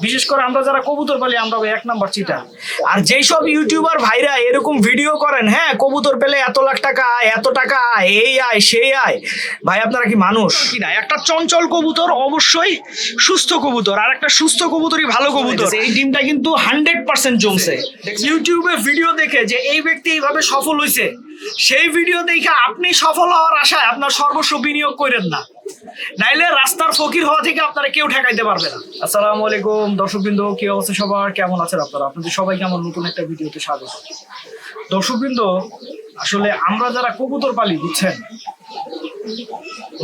বিশেষ করে আমরা যারা কবুতর পালি আমরা এক নাম্বার চিটা আর যেই সব ইউটিউবার ভাইরা এরকম ভিডিও করেন হ্যাঁ কবুতর পেলে এত লাখ টাকা আয় এত টাকা আয় এই আয় সেই আয় ভাই আপনারা কি মানুষ? কি না? একটা চঞ্চল কবুতর অবশ্যই সুস্থ কবুতর আর একটা সুস্থ কবুতরই ভালো কবুতর। এই ডিমটা কিন্তু হান্ড্রেড পার্সেন্ট জমছে। ইউটিউবে ভিডিও দেখে যে এই ব্যক্তি এইভাবে সফল হয়েছে সেই ভিডিও দেখে আপনি সফল হওয়ার আশায় আপনার সর্বস্ব বিনিয়োগ করেন না। নাইলে রাস্তার ফকির হওয়া থেকে আপনারা কেউ ঠেকাইতে পারবে না। আসসালামু আলাইকুম দর্শকবৃন্দ কি অবস্থা সবার? কেমন আছেন আপনারা? আপনাদের সবাইকে আমার নতুন একটা ভিডিওতে স্বাগত। দর্শকবৃন্দ, আসলে আমরা যারা কবুতর পালি বুঝছেন?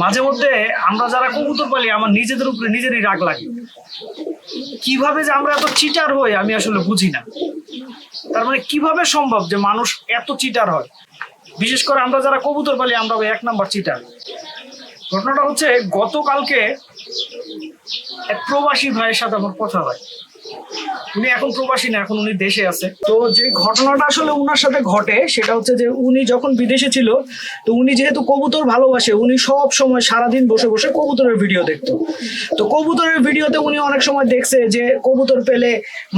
মাঝে মধ্যে আমরা যারা কবুতর পালি আমার নিজেদের উপরে নিজেরই রাগ লাগে। কীভাবে যে আমরা এত চিটার হই, আমি আসলে বুঝি না। তার মানে কীভাবে সম্ভব যে মানুষ এত চিটার হয়? বিশেষ করে আমরা যারা কবুতর পালি আমরা এক নাম্বার চিটার ঘটনাটা হচ্ছে, গতকালকে এক প্রবাসী ভাইয়ের সাথে আমার কথা হয়। উনি এখন প্রবাসী না, এখন উনি দেশে আছে। তো যে ঘটনাটা আসলে উনার সাথে ঘটে, সেটা হচ্ছে যে উনি যখন বিদেশে ছিল, তো উনি যেহেতু কবুতর ভালোবাসে, উনি সব সময় সারাদিন বসে বসে কবুতরের ভিডিও দেখতো। তো কবুতরের ভিডিওতে উনি অনেক সময় দেখছে যে কবুতর পেলে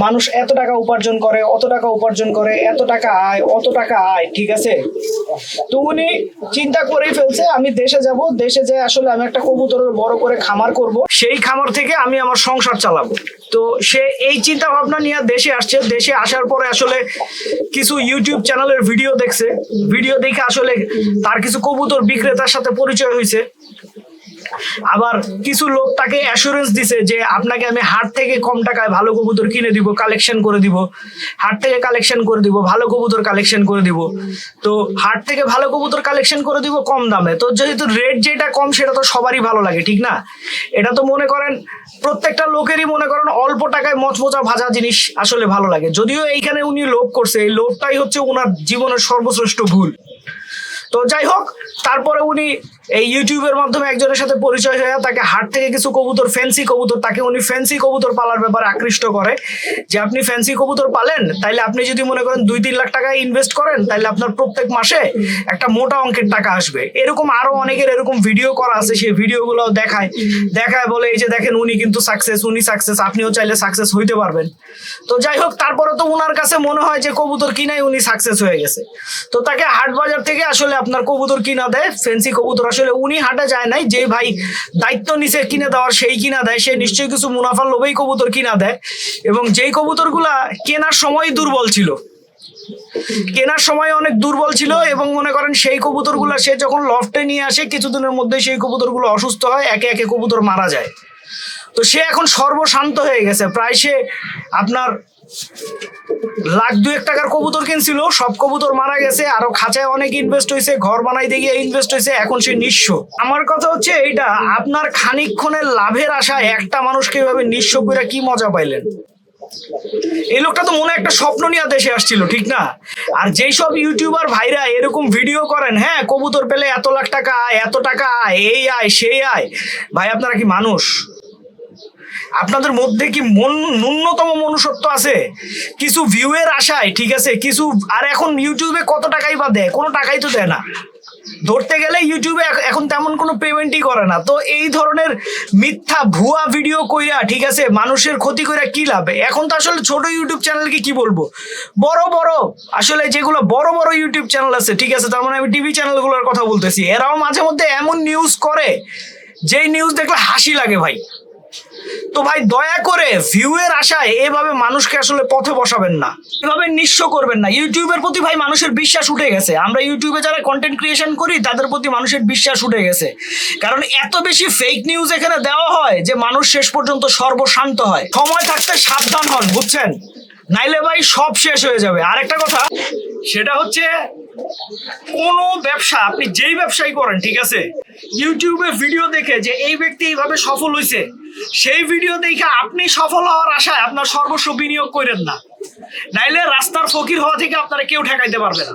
মানুষ এত টাকা উপার্জন করে, অত টাকা উপার্জন করে, এত টাকা আয়, অত টাকা আয়, ঠিক আছে? তো উনি চিন্তা করেই ফেলছে, আমি দেশে যাব, দেশে যে আসলে আমি একটা কবুতরের বড় করে খামার করব। সেই খামার থেকে আমি আমার সংসার চালাবো। তো সে এই চিন্তা ভাবনা নিয়ে দেশে আসছে। দেশে আসার পরে আসলে কিছু ইউটিউব চ্যানেলের ভিডিও দেখছে। ভিডিও দেখে আসলে তার কিছু কবুতর বিক্রেতার সাথে পরিচয় হয়েছে। আবার কিছু লোক তাকে অ্যাসুরেন্স দিছে যে আপনাকে আমি হাট থেকে কম টাকায় ভালো কবুতর কিনে দিব কালেকশন করে দিব। হাট থেকে কালেকশন করে দিব, ভালো কবুতর কালেকশন করে দিব। তো হাট থেকে ভালো কবুতর কালেকশন করে দিব কম দামে। তো যেহেতু রেট যেটা কম, সেটা তো সবারই ভালো লাগে, ঠিক না? এটা তো মনে করেন, প্রত্যেকটা লোকেরই মনে করেন অল্প টাকায় মচমচা ভাজা জিনিস আসলে ভালো লাগে। যদিও এইখানে উনি লোভ করছে, এই লোভটাই হচ্ছে ওনার জীবনের সর্বশ্রেষ্ঠ ভুল। তো যাই হোক, তারপরে উনি এই ইউটিউবের মাধ্যমে একজনের সাথে পরিচয় হয়ে তাকে হাট থেকে কিছু কবুতর ফ্যান্সি কবুতর, তাকে উনি ফ্যান্সি কবুতর পালার ব্যাপারে আকৃষ্ট করে। যে আপনি ফ্যান্সি কবুতর পালেন, তাইলে আপনি যদি মনে করেন দুই তিন লাখ টাকা ইনভেস্ট করেন তাহলে আপনার প্রত্যেক মাসে একটা মোটা অঙ্কের টাকা আসবে। এরকম আরও অনেকের এরকম ভিডিও করা আছে সেই ভিডিওগুলো দেখায়। দেখায় বলে, এই যে দেখেন, উনি কিন্তু সাকসেস উনি সাকসেস আপনিও চাইলে সাকসেস হইতে পারবেন। তো যাই হোক, তারপরে তো উনার কাছে মনে হয় যে কবুতর কিনাই উনি সাকসেস হয়ে গেছে। তো তাকে হাট বাজার থেকে আসলে আপনার কবুতর কিনা দেয় ফ্যান্সি কবুতর আসলে উনি হাঁটা যায় নাই, যে ভাই দায়িত্ব নিচে কিনে দেওয়ার সেই কিনা দেয়, সে নিশ্চয়ই কিছু মুনাফার লোভেই কবুতর কিনা দেয় এবং যেই কবুতরগুলা কেনার সময় দুর্বল ছিল, কেনার সময় অনেক দুর্বল ছিল এবং মনে করেন সেই কবুতরগুলো সে যখন লফটে নিয়ে আসে, কিছুদিনের মধ্যে সেই কবুতরগুলো অসুস্থ হয়, একে একে কবুতর মারা যায়। তো সে এখন সর্বশান্ত হয়ে গেছে, প্রায় সে আপনার লাখ দুয়েক টাকার কবুতর কিনছিল, সব কবুতর মারা গেছে, আরও খাঁচায় অনেক ইনভেস্ট হয়েছে ঘর বানাইতে গিয়ে ইনভেস্ট হয়েছে এখন সে নিঃস্ব। আমার কথা হচ্ছে এইটা, আপনার খানিকক্ষণের লাভের আশায় একটা মানুষকে এভাবে নিঃস্ব করে কি মজা পাইলেন? এই লোকটা তো মনে একটা স্বপ্ন নিয়ে দেশে আসছিল, ঠিক না? আর যেই সব ইউটিউবার ভাইরা এরকম ভিডিও করেন হ্যাঁ কবুতর পেলে এত লাখ টাকা আয়, এত টাকা আয়, এই আয়, সেই আয়। ভাই, আপনারা কি মানুষ? আপনাদের মধ্যে কি মন, ন্যূনতম মনুষ্যত্ব আছে? কিছু ভিউয়ের আশায়, ঠিক আছে? কিছু, আর এখন ইউটিউবে কত টাকাই বা দেয়? কোনো টাকাই তো দেয় না। ধরতে গেলে ইউটিউবে এখন তেমন কোনো পেমেন্টই করে না। তো এই ধরনের মিথ্যা ভুয়া ভিডিও কইরা, ঠিক আছে, মানুষের ক্ষতি কইরা কি লাভ? এখন তো আসলে ছোট ইউটিউব চ্যানেলকে কি বলব? বড় বড়, আসলে যেগুলো বড় বড় ইউটিউব চ্যানেল আছে, ঠিক আছে, তার মানে আমি টিভি চ্যানেলগুলোর কথা বলতেছি। এরাও মাঝে মধ্যে এমন নিউজ করে, যেই নিউজ দেখলে হাসি লাগে ভাই। তো ভাই দয়া করে ভিউয়ের আশায় এভাবে মানুষকে আসলে পথে বসাবেন না। এভাবে নিঃস্ব করবেন না। ইউটিউবের প্রতি ভাই মানুষের বিশ্বাস উঠে গেছে। আমরা ইউটিউবে যারা কন্টেন্ট ক্রিয়েশন করি, তাদের প্রতি মানুষের বিশ্বাস উঠে গেছে। কারণ এত বেশি ফেক নিউজ এখানে দেওয়া হয় যে মানুষ শেষ পর্যন্ত সর্বশান্ত হয়। সময় থাকতে সাবধান হন, বুঝছেন? নাইলে ভাই সব শেষ হয়ে যাবে। আরেকটা কথা, সেটা হচ্ছে কোনো ব্যবসা, আপনি যেই ব্যবসাই করেন, ঠিক আছে? ইউটিউবে ভিডিও দেখে যে এই ব্যক্তি এইভাবে সফল হয়েছে সেই ভিডিও দেখে আপনি সফল হওয়ার আশায় আপনার সর্বস্ব বিনিয়োগ করেন না। নাইলে রাস্তার ফকির হওয়া থেকে আপনারা কেউ ঠেকাইতে পারবে না।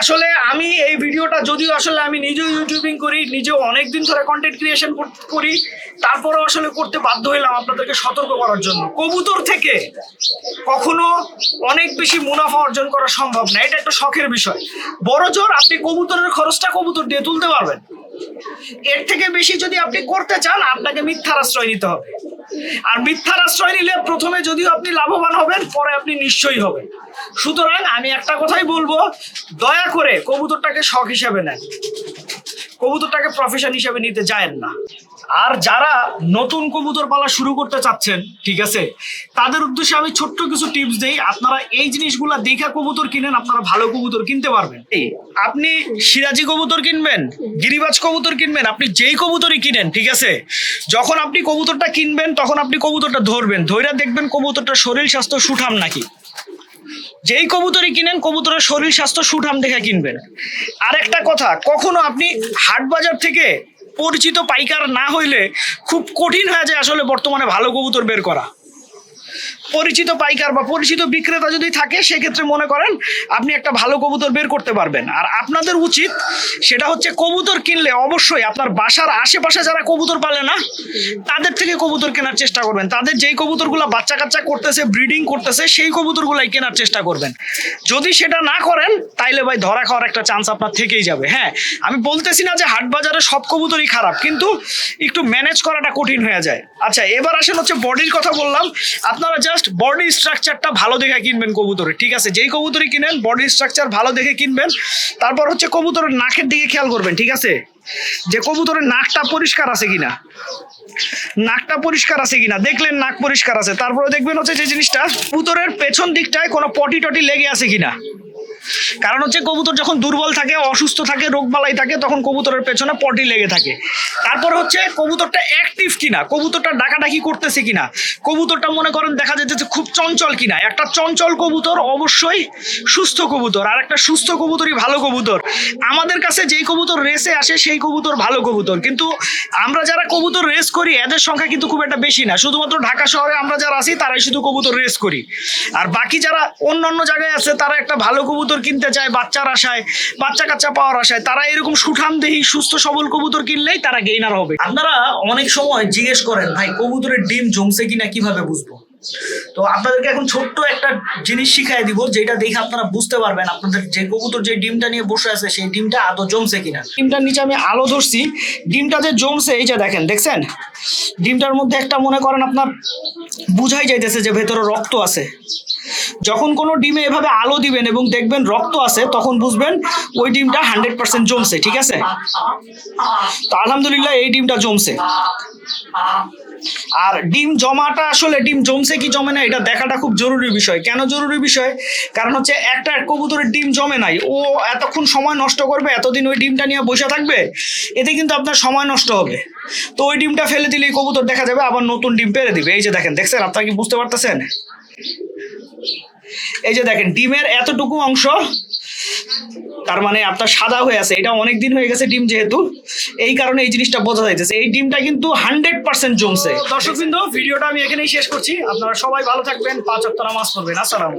আসলে আমি এই ভিডিওটা যদিও আসলে আমি নিজেও ইউটিউবিং করি, নিজেও অনেক দিন ধরে কন্টেন্ট ক্রিয়েশন করি তারপরেও আসলে করতে বাধ্য হইলাম আপনাদেরকে সতর্ক করার জন্য। কবুতর থেকে কখনো অনেক বেশি মুনাফা অর্জন করা সম্ভব না। এটা একটা শখের বিষয়। বড় জোর আপনি কবুতরের খরচটা কবুতর দিয়ে তুলতে পারবেন। এর থেকে বেশি যদি আপনি করতে চান, আপনাকে মিথ্যার আশ্রয় নিতে হবে। আর মিথ্যার আশ্রয় নিলে প্রথমে যদিও আপনি লাভবান হবেন, পরে আপনি নিশ্চয়ই হবেন। সুতরাং আমি একটা কথাই বলব, দয়া করে কবুতরটাকে শখ হিসাবে নেন। কবুতরটাকে প্রফেশন হিসেবে নিতে যায়েন না। আর যারা নতুন কবুতর পালা শুরু করতে চাচ্ছেন, ঠিক আছে, তাদের উদ্দেশ্যে আমি ছোট্ট কিছু টিপস দেই। আপনারা এই জিনিসগুলা দেখা কবুতর কিনেন, আপনারা ভালো কবুতর কিনতে পারবেন। আপনি সিরাজি কবুতর কিনবেন, গিরিবাজ কবুতর কিনবেন, আপনি যেই কবুতরই কিনেন, ঠিক আছে, যখন আপনি কবুতরটা কিনবেন, তখন আপনি কবুতরটা ধরবেন ধৈরা দেখবেন কবুতরটা শরীর স্বাস্থ্য সুঠাম নাকি। যেই কবুতরই কিনেন, কবুতরের শরীর স্বাস্থ্য সুঠাম দেখে কিনবেন। আর একটা কথা, কখনো আপনি হাট বাজার থেকে পরিচিত পাইকার না হইলে খুব কঠিন হয়ে যায় আসলে বর্তমানে ভালো কবুতর বের করা। পরিচিত পাইকার বা পরিচিত বিক্রেতা যদি থাকে, সেক্ষেত্রে মনে করেন আপনি একটা ভালো কবুতর বের করতে পারবেন। আর আপনাদের উচিত সেটা হচ্ছে কবুতর কিনলে অবশ্যই আপনার বাসার আশেপাশে যারা কবুতর পালে না, তাদের থেকে কবুতর কেনার চেষ্টা করবেন। তাদের যেই কবুতরগুলো বাচ্চা কাচ্চা করতেছে ব্রিডিং করতেছে, সেই কবুতরগুলাই কেনার চেষ্টা করবেন। যদি সেটা না করেন, তাইলে ভাই ধরা খাওয়ার একটা চান্স আপনার থেকেই যাবে। হ্যাঁ আমি বলতেছি না যে হাট বাজারে সব কবুতরই খারাপ, কিন্তু একটু ম্যানেজ করাটা কঠিন হয়ে যায়। আচ্ছা এবার আসেন হচ্ছে বডির কথা বললাম। আপনারা জাস্ট বডি স্ট্রাকচারটা ভালো দেখে কিনবেন কবুতরে, ঠিক আছে? যেই কবুতরই কিনেন বডি স্ট্রাকচার ভালো দেখে কিনবেন। তারপর হচ্ছে কবুতরের নাকের দিকে খেয়াল করবেন, ঠিক আছে? যে কবুতরের নাকটা পরিষ্কার আছে কিনা। নাকটা পরিষ্কার আছে কিনা, দেখলেন নাক পরিষ্কার আছে। তারপরে দেখবেন হচ্ছে যে জিনিসটা, কবুতরের পেছন দিকটায় কোনো পটি টটি লেগে আছে কিনা। কারণ হচ্ছে কবুতর যখন দুর্বল থাকে, অসুস্থ থাকে, রোগবালাই থাকে, তখন কবুতরের পেছনে পটি লেগে থাকে। তারপর হচ্ছে কবুতরটা অ্যাক্টিভ কিনা, কবুতরটা ডাকাডাকি করতেছে কিনা, কবুতরটা মনে করেন দেখা যাচ্ছে যে খুব চঞ্চল কিনা। একটা চঞ্চল কবুতর অবশ্যই সুস্থ কবুতর, আর একটা সুস্থ কবুতরই ভালো কবুতর। আমাদের কাছে যেই কবুতর রেসে আসে, সেই কবুতর ভালো কবুতর। কিন্তু আমরা যারা কবুতর রেস করি, এদের সংখ্যা কিন্তু খুব একটা বেশি না। শুধুমাত্র ঢাকা শহরে আমরা যারা আছি, তারাই শুধু কবুতর রেস করি। আর বাকি যারা অন্য অন্য জায়গায় আছে, তারা একটা ভালো কবুতর কিনতে চায় বাচ্চার আশায় বাচ্চা কাচ্চা পাওয়ার আশায় তারা এরকম সুঠাম দেহি সুস্থ সবল কবুতর কিনলেই তারা গেইনার হবে। আপনারা অনেক সময় জিজ্ঞেস করেন ভাই কবুতরের ডিম জমছে কিনা কীভাবে বুঝব? তো আপনাদেরকে এখন ছোট্ট একটা জিনিস শিখাই দিব যেটা দেখে আপনারা বুঝতে পারবেন আপনাদের যে কবুতর যে ডিমটা নিয়ে বসে আছে সেই ডিমটা আদৌ জমছে কিনা। ডিমটার নিচে আমি আলো ধরছি। ডিমটা যে জমছে এই যে দেখেন দেখছেন? ডিমটার মধ্যে একটা মনে করেন আপনার বুঝাই যাইতেছে যে ভেতরে রক্ত আছে। যখন কোনো ডিমে এভাবে আলো দিবেন এবং দেখবেন রক্ত আছে, তখন বুঝবেন ওই ডিমটা হান্ড্রেড পার্সেন্ট জমছে, ঠিক আছে? তো আলহামদুলিল্লাহ এই ডিমটা জমছে। আর ডিম জমাটা আসলে ডিম জমছে কি জমে না, এটা দেখাটা খুব জরুরি বিষয়। কেন জরুরি বিষয়? কারণ হচ্ছে একটা কবুতরের ডিম জমে নাই। ও এতক্ষণ সময় নষ্ট করবে, এতদিন ওই ডিমটা নিয়ে বসে থাকবে, এতে কিন্তু আপনার সময় নষ্ট হবে। তো ওই ডিমটা ফেলে দিলেই কবুতর দেখা যাবে, আবার নতুন ডিম পেরে দিবে। এই যে দেখেন, দেখছেন? আপনারা কি বুঝতে পারতেছেন? এই যে দেখেন, ডিমের এতটুকু অংশ, তার মানে আপনার সাদা হয়ে আছে। এটা অনেক দিন হয়ে গেছে ডিম যেহেতু, এই কারণে এই জিনিসটা বোঝা যাইতেছে। এই ডিমটা কিন্তু হান্ড্রেড পার্সেন্ট জমছে। দর্শক ভিডিওটা আমি এখানেই শেষ করছি। আপনারা সবাই ভালো থাকবেন, পাঁচ অক্ট নামাজ পড়বেন। আসসালামু